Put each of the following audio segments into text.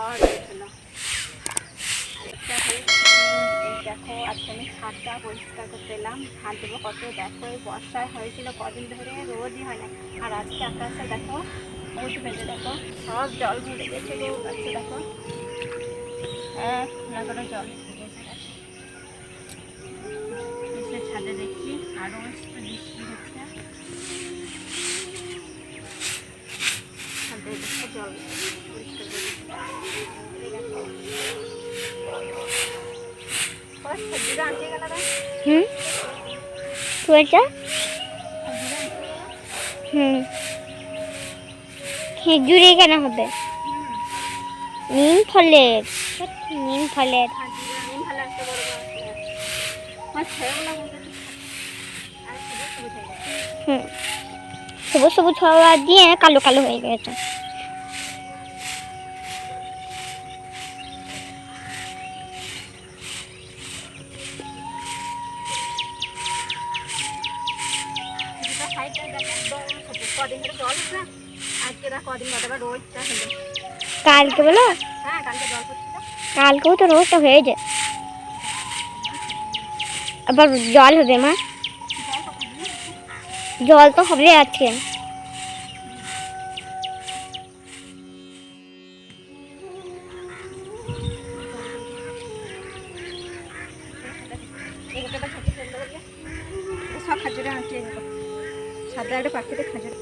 আজকে এই দেখো আজকে আমি ছাদটা পরিষ্কার করতে এলাম ছাদ দেবো কত দেখো এই বর্ষায় হয়েছিল কদিন ধরে রোদই হয় না আর আজকে আকাশে দেখো উঠ বেঁধে দেখো সব জল ভরে গেছে গাছে দেখো এক না জল। এসে ছাদে দেখি আরও হচ্ছে ছাদে দেখো জল হুম? কি বলছো? সবজিটা আনতে গেল হুম। খেজুরে কেন হবে। নিম ফলের। নিম ফলের। হুম। সবুজ সবুজ হওয়া দিয়ে কালো কালো হয়ে গেছে। কালকে বলো? হ্যাঁ কালকেও তো রোদটা হয়ে যায় আবার জল হবে মা। জল তো হবে আজকে। সব সাদা একটা পাখিতে খাজুর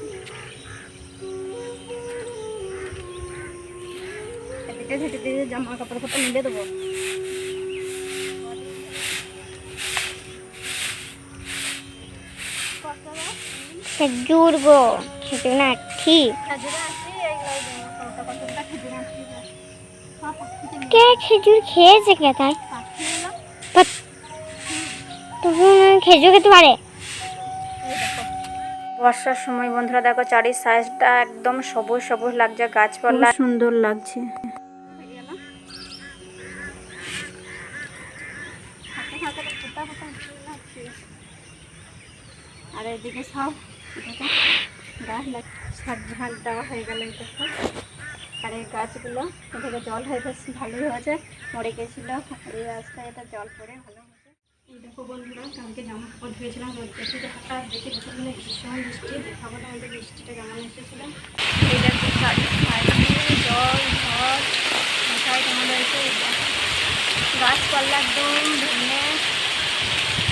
এদিকে ঝেঁটে দিয়ে জামা কাপড় ফাপড় মিলে দেবো। খেজুর গো খেজুর না ঠিক মিলে কে খেজুর খেয়েছে কে তাই? তখন খেজুর খেতে পারে? বর্ষার সময় বন্ধুরা দেখো চারি সাইজটা একদম সবুজ সবুজ লাগছে গাছপালা। সুন্দর লাগছে। আর এদিকে সব গাছ দেওয়া হয়ে গেল আর এই গাছগুলো এদিকে জল হয়তো ভালোই হয়েছে। মরে গেছিল। এই গাছটা এটা জল পড়ে ভালো দেখো বন্ধুরা, কালকে জামা কাপড় ধুয়েছিলাম রোদ দেখে যে হঠাৎ দেখে ভীষণ বৃষ্টি দেখাবো না আমাদের বৃষ্টিটা কেমন এসেছিল। এই দেখো জল, ঝড়, মাথায় কেমন রয়েছে গাছপালা একদম ভেঙে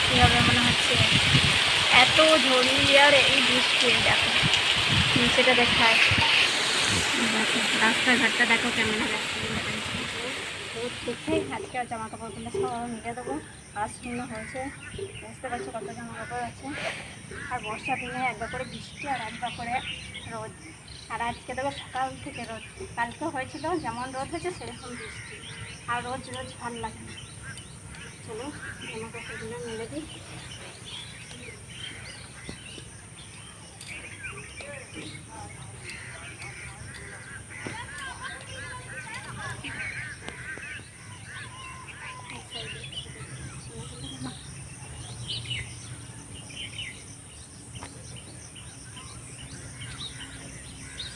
কীভাবে মনে হচ্ছে? এত ঝড়ি এই বৃষ্টি দেখো। নিচেটা দেখায়। দেখো, রাস্তাঘাটটা দেখো কেমন যাচ্ছে রোদ দেখেই আজকে আর জামা কাপড়গুলো সব মিলে দেবো। আর শূন্য হয়েছে। বুঝতে পারছ কত জামা কাপড় আছে? আর বর্ষা দিনে একবার করে বৃষ্টি আর একবার করে রোদ। আর আজকে দেবো সকাল থেকে রোদ। কালকে হয়েছিল, যেমন রোদ হয়েছে সেরকম বৃষ্টি। আর রোজ রোজ ভালো লাগে চলো জামা কাপড়গুলো মিলে দিই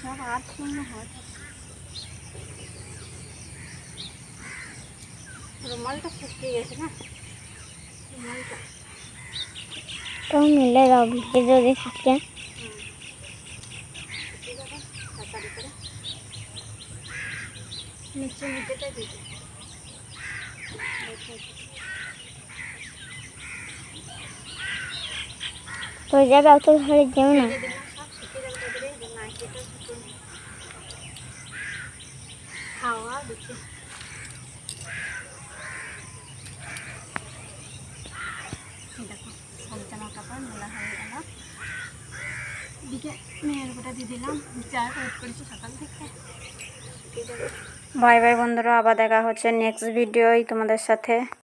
সব আট শূন্য হয়। রুমালটা শুকিয়ে গেছে না? রুমালটা। তো মিলে দাও যদি থাকে। নিচে নিচেটা দিতে তো যাবে অত ঘরে যেও না সব শুকিয়ে যাবে তাড়াতাড়ি নাইটিটা শুকিয়ে হাওয়া দিচ্ছে এই ভাই বাই বন্ধুরা আবার দেখা হচ্ছে নেক্সট ভিডিওই তোমাদের সাথে।